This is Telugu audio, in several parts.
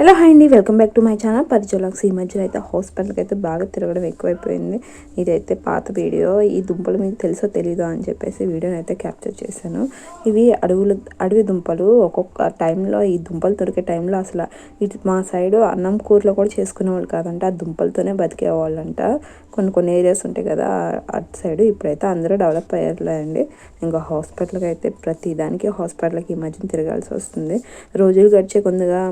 హలో హాయ్ అండి. Welcome back to my channel. పరిచయలాక్స్ ఈ మధ్యలో అయితే హాస్పిటల్కి అయితే బాగా తిరగడం ఎక్కువైపోయింది. ఇదైతే పాత వీడియో. ఈ దుంపలు మీకు తెలుసో తెలీదో అని చెప్పేసి వీడియోని అయితే క్యాప్చర్ చేశాను. ఇవి అడవులు అడవి దుంపలు. ఒక్కొక్క టైంలో ఈ దుంపలు దొరికే టైంలో అసలు ఇటు మా సైడ్ అన్నం కూరలో కూడా చేసుకునేవాళ్ళు కాదంట. ఆ దుంపలతోనే బతికేవాళ్ళంట. కొన్ని కొన్ని ఏరియాస్ ఉంటాయి కదా అటు సైడ్. ఇప్పుడైతే అందరూ డెవలప్ అయ్యారులేండి. ఇంకా హాస్పిటల్కి అయితే ప్రతిదానికి హాస్పిటల్కి ఈ మధ్యన తిరగాల్సి వస్తుంది. రోజులు గడిచే కొందిగా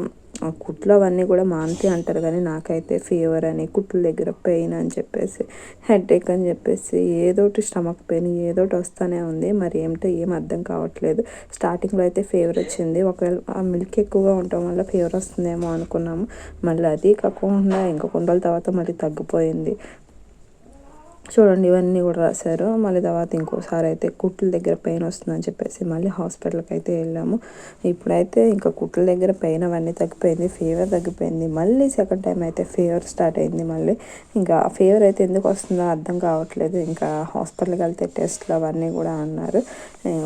కుట్లు అవన్నీ కూడా మాంతి అంటారు కానీ నాకైతే ఫీవర్ అని కుట్ల దగ్గర పెయిన్ అని చెప్పేసి హెడేక్ అని చెప్పేసి ఏదోటి స్టమక్ పెయిన్ ఏదోటి వస్తూనే ఉంది. మరి ఏమిటో ఏం అర్థం కావట్లేదు. స్టార్టింగ్లో అయితే ఫీవర్ వచ్చింది. ఒకవేళ ఆ మిల్క్ ఎక్కువగా ఉండటం వల్ల ఫీవర్ వస్తుందేమో అనుకున్నాము. మళ్ళీ అది కాకుండా ఇంకా కొండల తర్వాత మళ్ళీ తగ్గిపోయింది. చూడండి ఇవన్నీ కూడా రాశారు. మళ్ళీ తర్వాత ఇంకోసారి అయితే కుట్ల దగ్గర పెయిన్ వస్తుందని చెప్పేసి మళ్ళీ హాస్పిటల్కి అయితే వెళ్ళాము. ఇప్పుడైతే ఇంకా కుట్ల దగ్గర పెయిన్ అవన్నీ తగ్గిపోయింది ఫీవర్ తగ్గిపోయింది. మళ్ళీ సెకండ్ టైం అయితే ఫీవర్ స్టార్ట్ అయింది మళ్ళీ. ఇంకా ఫీవర్ అయితే ఎందుకు వస్తుందో అర్థం కావట్లేదు. ఇంకా హాస్పిటల్కి వెళ్తే టెస్ట్లు అవన్నీ కూడా అన్నారు.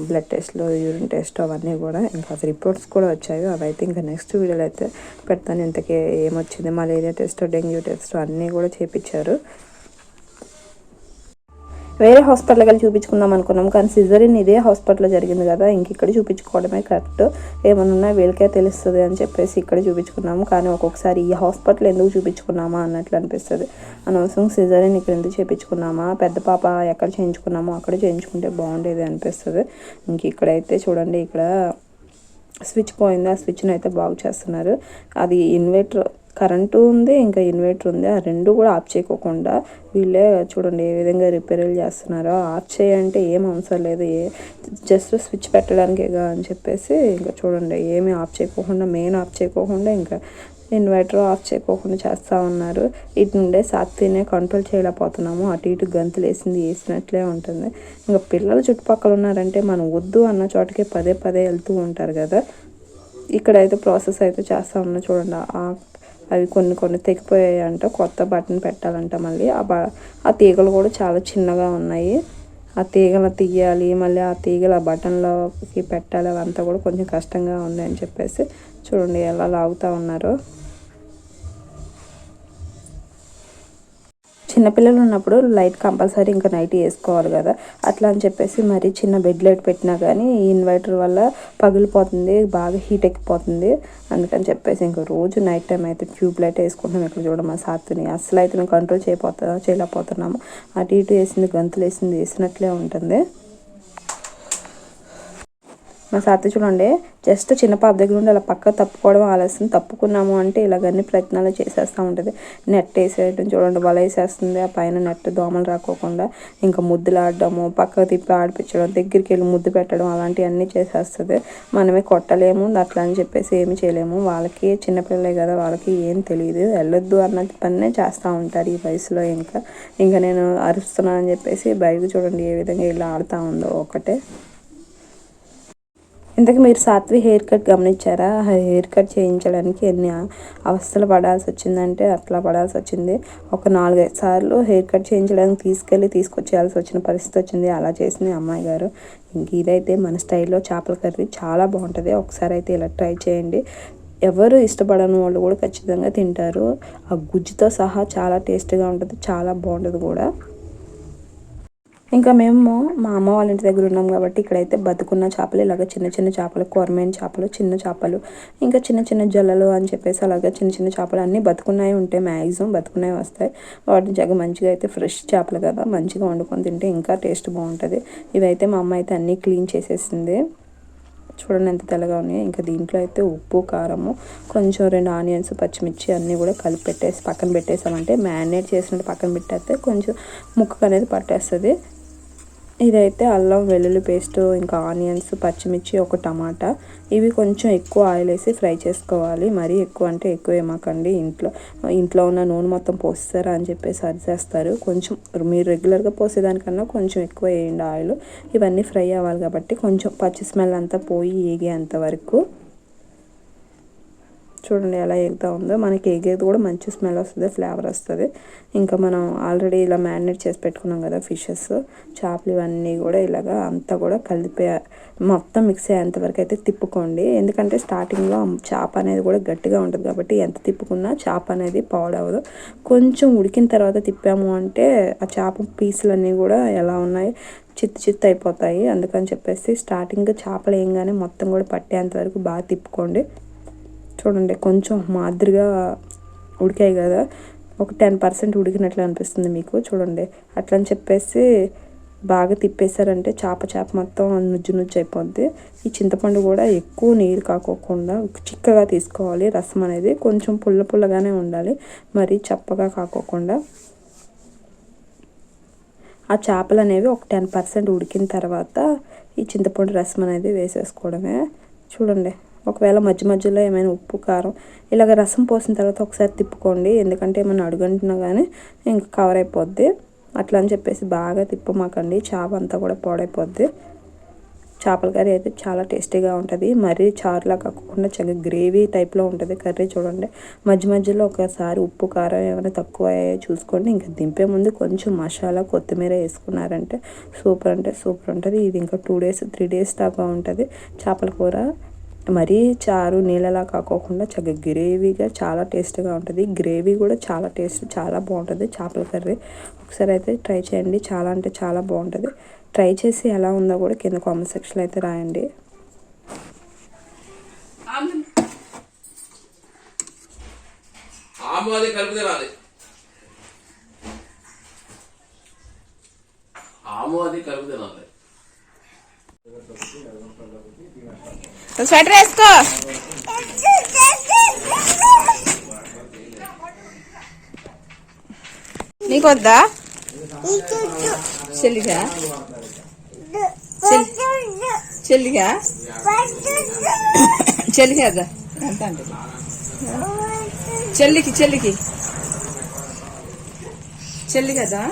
బ్లడ్ టెస్ట్లు యూరిన్ టెస్ట్ అవన్నీ కూడా ఇంకా రిపోర్ట్స్ కూడా వచ్చాయి. అవి అయితే ఇంకా నెక్స్ట్ వీడియోలో అయితే పెడతాను. ఇంతకీ ఏమొచ్చింది? మలేరియా టెస్ట్ డెంగ్యూ టెస్ట్ అన్నీ కూడా చేపించారు. వేరే హాస్పిటల్కి వెళ్ళి చూపించుకుందాం అనుకున్నాం. కానీ సిజరిన్ ఇదే హాస్పిటల్లో జరిగింది కదా ఇంక ఇక్కడ చూపించుకోవడమే కరెక్ట్ ఏమన్నా వీళ్ళకే తెలుస్తుంది అని చెప్పేసి ఇక్కడ చూపించుకున్నాము కానీ ఒక్కొక్కసారి ఈ హాస్పిటల్ ఎందుకు చూపించుకున్నామా అన్నట్లు అనిపిస్తుంది. అనవసరం సిజరిన్ ఇక్కడ ఎందుకు చేయించుకున్నామా పెద్ద పాప ఎక్కడ చేయించుకున్నామో అక్కడ చేయించుకుంటే బాగుండేది అనిపిస్తుంది. ఇంక ఇక్కడైతే చూడండి ఇక్కడ స్విచ్ పోయింది. ఆ స్విచ్ని అయితే బాగు చేస్తున్నారు. అది ఇన్వర్టర్ కరెంటు ఉంది ఇంకా ఇన్వర్టర్ ఉంది. ఆ రెండు కూడా ఆఫ్ చేయకోకుండా వీళ్ళే చూడండి ఏ విధంగా రిపేర్లు చేస్తున్నారో. ఆఫ్ చేయంటే ఏం అవసరం లేదు. ఏ జస్ట్ స్విచ్ పెట్టడానికేగా అని చెప్పేసి ఇంకా చూడండి ఏమీ ఆఫ్ చేయకోకుండా మెయిన్ ఆఫ్ చేయకోకుండా ఇంకా ఇన్వర్టర్ ఆఫ్ చేయకోకుండా చేస్తూ ఉన్నారు. ఇటు నుండే సాత్వినే కంట్రోల్ చేయలేకపోతున్నాము. అటు ఇటు గంతులు వేసింది వేసినట్లే ఉంటుంది. ఇంకా పిల్లలు చుట్టుపక్కల ఉన్నారంటే మనం వద్దు అన్న చోటకే పదే పదే వెళ్తూ ఉంటారు కదా. ఇక్కడైతే ప్రాసెస్ అయితే చేస్తూ ఉన్నా చూడండి. అవి కొన్ని కొన్ని తెగిపోయాయంట. కొత్త బటన్ పెట్టాలంట మళ్ళీ. ఆ బ ఆ తీగలు కూడా చాలా చిన్నగా ఉన్నాయి. ఆ తీగలు తీయాలి మళ్ళీ ఆ తీగలు ఆ బటన్లోకి పెట్టాలి. అవంతా కూడా కొంచెం కష్టంగా ఉంది అని చెప్పేసి చూడండి ఎలా లాగుతూ ఉన్నారో. చిన్నపిల్లలు ఉన్నప్పుడు లైట్ కంపల్సరీ ఇంకా నైట్ వేసుకోవాలి కదా. అట్లా అని చెప్పేసి మరి చిన్న బెడ్ లైట్ పెట్టినా కానీ ఈ ఇన్వర్టర్ వల్ల పగిలిపోతుంది బాగా హీట్ ఎక్కిపోతుంది. అందుకని చెప్పేసి ఇంకా రోజు నైట్ టైం అయితే ట్యూబ్ లైట్ వేసుకుంటున్నాం. ఇక్కడ చూడడం మా సాత్తుని అసలు అయితే కంట్రోల్ చేయపోతా చేయలేకపోతున్నాము. అటు ఇటు వేసింది గంతులు వేసింది వేసినట్లే ఉంటుంది. మా సాతి చూడండి జస్ట్ చిన్న పాప దగ్గర ఉండి అలా పక్క తప్పుకోవడం ఆలస్యం తప్పుకున్నాము అంటే ఇలాగన్నీ ప్రయత్నాలు చేసేస్తూ ఉంటుంది. నెట్ వేసేయడం చూడండి వల వేసేస్తుంది. ఆ పైన నెట్ దోమలు రాకోకుండా ఇంకా ముద్దులు ఆడడము పక్క తిప్పి ఆడిపించడం దగ్గరికి వెళ్ళి ముద్దు పెట్టడం అలాంటివన్నీ చేసేస్తుంది. మనమే కొట్టలేము అట్లా అని చెప్పేసి ఏమి చేయలేము. వాళ్ళకి చిన్నపిల్లలే కదా వాళ్ళకి ఏం తెలియదు. వెళ్ళొద్దు అన్న పనే చేస్తూ ఉంటారు ఈ వయసులో ఇంకా. ఇంకా నేను అరుస్తున్నాను అని చెప్పేసి బయటకు చూడండి ఏ విధంగా ఇలా ఆడుతూ ఉందో ఒకటే. ఇంతకు మీరు సాత్వి హెయిర్ కట్ గమనించారా? హెయిర్ కట్ చేయించడానికి ఎన్ని అవస్థలు పడాల్సి వచ్చిందంటే అట్లా పడాల్సి వచ్చింది. ఒక నాలుగైదు సార్లు హెయిర్ కట్ చేయించడానికి తీసుకెళ్ళి తీసుకొచ్చేయాల్సి వచ్చిన పరిస్థితి వచ్చింది. అలా చేసింది అమ్మాయి గారు. ఇంక ఇదైతే మన స్టైల్లో చేపల కర్రీ చాలా బాగుంటుంది. ఒకసారి అయితే ఇలా ట్రై చేయండి. ఎవరు ఇష్టపడని వాళ్ళు కూడా ఖచ్చితంగా తింటారు. ఆ గుజ్జుతో సహా చాలా టేస్ట్గా ఉంటుంది. చాలా బాగుంటుంది కూడా. ఇంకా మేము మా అమ్మ వాళ్ళ ఇంటి దగ్గర ఉన్నాం కాబట్టి ఇక్కడైతే బతుకున్న చేపలు ఇలాగ చిన్న చిన్న చేపలు కొరమైన చేపలు చిన్న చేపలు ఇంకా చిన్న చిన్న జల్లలు అని చెప్పేసి అలాగే చిన్న చిన్న చేపలు అన్నీ బతుకున్నాయి ఉంటాయి మ్యాక్సిమం బతుకున్నాయి వస్తాయి. వాటిని జగ మంచిగా అయితే ఫ్రెష్ చేపలు కదా మంచిగా వండుకొని తింటే ఇంకా టేస్ట్ బాగుంటుంది. ఇవైతే మా అమ్మ అయితే అన్నీ క్లీన్ చేసేసింది. చూడండి ఎంత తెల్లగా ఉన్నాయి. ఇంకా దీంట్లో అయితే ఉప్పు కారము కొంచెం రెండు ఆనియన్స్ పచ్చిమిర్చి అన్నీ కూడా కలిపి పెట్టేసి పక్కన పెట్టేసామంటే మ్యారినేట్ చేసినట్టు పక్కన పెట్టేస్తే కొంచెం ముక్కకు అనేది పట్టేస్తుంది. ఇదైతే అల్లం వెల్లుల్లి పేస్ట్ ఇంకా ఆనియన్స్ పచ్చిమిర్చి ఒక టమాటా. ఇవి కొంచెం ఎక్కువ ఆయిల్ వేసి ఫ్రై చేసుకోవాలి. మరీ ఎక్కువ అంటే ఎక్కువ ఏమాకండి. ఇంట్లో ఇంట్లో ఉన్న నూనె మొత్తం పోస్తారా అని చెప్పేసి అరిచేస్తారు కొంచెం మీరు రెగ్యులర్గా పోసేదానికన్నా కొంచెం ఎక్కువ వేయండి ఆయిల్. ఇవన్నీ ఫ్రై అవ్వాలి కాబట్టి కొంచెం పచ్చి స్మెల్ అంతా పోయి ఏగేంత వరకు. చూడండి ఎలా ఎగుతా ఉందో. మనకి ఎగేది కూడా మంచి స్మెల్ వస్తుంది ఫ్లేవర్ వస్తుంది. ఇంకా మనం ఆల్రెడీ ఇలా మ్యారినేట్ చేసి పెట్టుకున్నాం కదా ఫిషెస్ చేపలు ఇవన్నీ కూడా ఇలాగా అంతా కూడా కలిపే మొత్తం మిక్స్ అయ్యేంతవరకు అయితే తిప్పుకోండి. ఎందుకంటే స్టార్టింగ్లో చేప అనేది కూడా గట్టిగా ఉంటుంది కాబట్టి ఎంత తిప్పుకున్నా చేప అనేది పాడవదు. కొంచెం ఉడికిన తర్వాత తిప్పాము అంటే ఆ చేప పీసులన్నీ కూడా ఎలా ఉన్నాయి చిత్తు చిత్తు అయిపోతాయి. అందుకని చెప్పేసి స్టార్టింగ్ చేపలు వేయంగానే మొత్తం కూడా పట్టేంత వరకు బాగా తిప్పుకోండి. చూడండి కొంచెం మాదిరిగా ఉడికాయి కదా. ఒక టెన్ పర్సెంట్ ఉడికినట్లు అనిపిస్తుంది మీకు చూడండి. అట్లా అని చెప్పేసి బాగా తిప్పేశారంటే చేప చేప మొత్తం నుజ్జు నుజ్జు అయిపోద్ది. ఈ చింతపండు కూడా ఎక్కువ నీరు కాకోకుండా చిక్కగా తీసుకోవాలి రసం అనేది కొంచెం పుల్ల పుల్లగానే ఉండాలి మరి చప్పగా కాకోకుండా. ఆ చేపలు అనేవి ఒక టెన్ పర్సెంట్ ఉడికిన తర్వాత ఈ చింతపండు రసం అనేది వేసేసుకోవడమే. చూడండి. ఒకవేళ మధ్య మధ్యలో ఏమైనా ఉప్పు కారం ఇలాగ రసం పోసిన తర్వాత ఒకసారి తిప్పుకోండి. ఎందుకంటే ఏమైనా అడుగంటున్నా కానీ ఇంకా కవర్ అయిపోద్ది. అట్లా అని చెప్పేసి బాగా తిప్పమాకండి. చేప అంతా కూడా పాడైపోద్ది. చేపల కర్రీ అయితే చాలా టేస్టీగా ఉంటుంది. మరీ చారులా కాకుండా చాలా గ్రేవీ టైప్లో ఉంటుంది. కర్రీ చూడండి. మధ్య మధ్యలో ఒకసారి ఉప్పు కారం ఏమైనా తక్కువ చూసుకోండి. ఇంకా దింపే ముందు కొంచెం మసాలా కొత్తిమీర వేసుకున్నారంటే సూపర్ అంటే సూపర్ ఉంటుంది. ఇది ఇంకా టూ డేస్ త్రీ డేస్ దాకా ఉంటుంది. చేపల కూర మరీ చారు నీళ్ళలా కాకోకుండా చక్కగా గ్రేవీగా చాలా టేస్ట్గా ఉంటుంది. గ్రేవీ కూడా చాలా టేస్ట్ చాలా బాగుంటుంది. చేపల కర్రీ ఒకసారి అయితే ట్రై చేయండి. చాలా అంటే చాలా బాగుంటుంది. ట్రై చేసి ఎలా ఉందో కూడా కింద కామెంట్ సెక్షన్లో అయితే రాయండి. ఆము అది. తినాలి స్వెటర్ వేసుకో. నీకు వద్దా చెల్లిగా చెల్లిగా చెల్లిగా ఎంత అంటే చెల్లికి చెల్లికి. చెల్లి కదా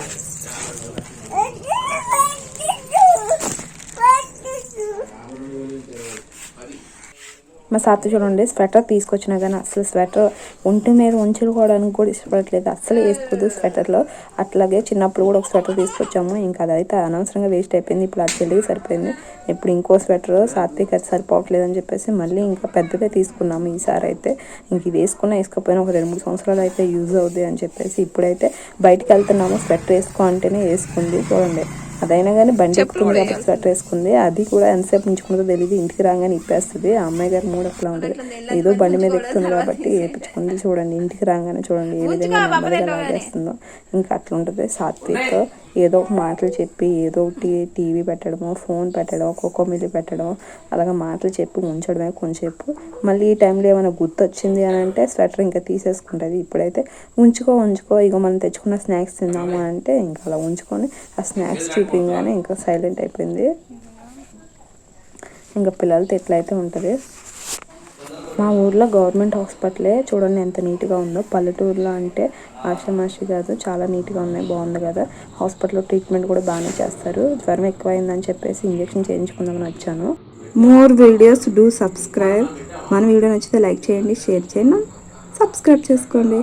మా సాత్త చూడండి స్వెటర్ తీసుకొచ్చినా కానీ అసలు స్వెటర్ ఒంటి మీద ఉంచుకోవడానికి కూడా ఇష్టపడట్లేదు. అస్సలు వేసుకోదు స్వెటర్లో. అట్లాగే చిన్నప్పుడు కూడా ఒక స్వెటర్ తీసుకొచ్చాము. ఇంకా అదైతే అనవసరంగా వేస్ట్ అయిపోయింది. ఇప్పుడు అది చెల్లికి సరిపోయింది. ఇప్పుడు ఇంకో స్వెటర్ సాత్విక్ అది సరిపోవట్లేదు అని చెప్పేసి మళ్ళీ ఇంకా పెద్దదే తీసుకున్నాము ఈసారి అయితే. ఇంక ఇది వేసుకున్నా వేసుకోకపోయినా ఒక రెండు మూడు సంవత్సరాలు అయితే యూజ్ అవుతుంది అని చెప్పేసి ఇప్పుడైతే బయటకు వెళ్తున్నాము. స్వెటర్ వేసుకో అంటేనే వేసుకుంది. చూడండి. అదైనా కానీ బండి ఎక్కుతుంది కాబట్టి స్వెటర్ వేసుకుంది. అది కూడా ఎంతసేపు ఉంచుకుందో తెలియదు ఇంటికి రాగానే ఇప్పేస్తుంది. ఆ అమ్మాయి గారి మూడు అట్లా ఉంటుంది. ఏదో బండి మీద ఎక్కుతుంది కాబట్టి వేపించుకుంది చూడండి. ఇంటికి రాగానే చూడండి ఏ విధంగా నెమ్మదిగా లాగేస్తుందో. ఇంకా అట్లా ఉంటుంది సాత్విక్. ఏదో ఒక మాటలు చెప్పి ఏదో ఒకటి టీవీ పెట్టడము ఫోన్ పెట్టడం ఖోఖో మిల్లి పెట్టడం అలాగ మాటలు చెప్పి ఉంచడమే కొంచెంసేపు. మళ్ళీ ఈ టైంలో ఏమైనా గుర్తు వచ్చింది అని అంటే స్వెటర్ ఇంకా తీసేసుకుంటుంది. ఇప్పుడైతే ఉంచుకో ఉంచుకో ఇక మనం తెచ్చుకున్న స్నాక్స్ తిందాము అంటే ఇంకా అలా ఉంచుకొని ఆ స్నాక్స్ చూపించగానే ఇంకా సైలెంట్ అయిపోయింది. ఇంకా పిల్లలతో ఎట్లయితే ఉంటుంది. మా ఊర్లో గవర్నమెంట్ హాస్పిటలే చూడండి ఎంత నీట్గా ఉందో. పల్లెటూరులో అంటే ఆషామాషి కాదు చాలా నీట్గా ఉన్నాయి బాగుంది కదా. హాస్పిటల్లో ట్రీట్మెంట్ కూడా బాగానే చేస్తారు. జ్వరం ఎక్కువైందని చెప్పేసి ఇంజెక్షన్ చేయించుకుందామని వచ్చాను. More videos do subscribe. మన వీడియో నచ్చితే లైక్ చేయండి షేర్ చేయండి. సబ్స్క్రైబ్ చేసుకోండి.